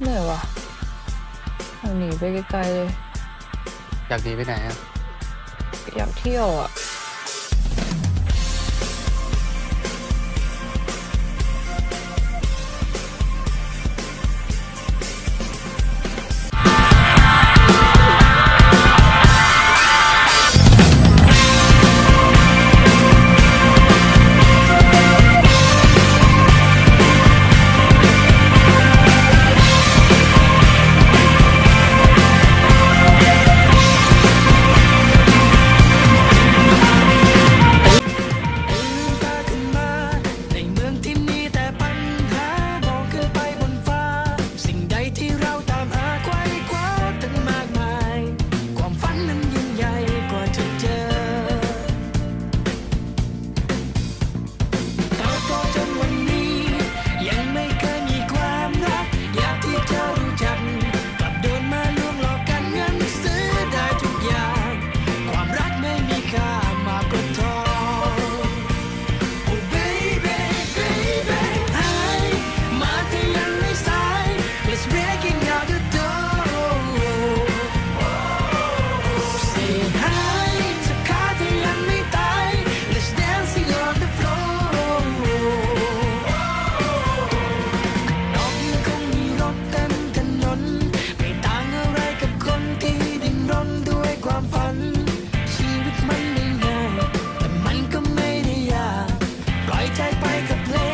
เหนื่อยว่ะอยากหนีไปไกลๆเลย อยากหนีไปไหนอะ อยากเที่ยวอะ Make a play.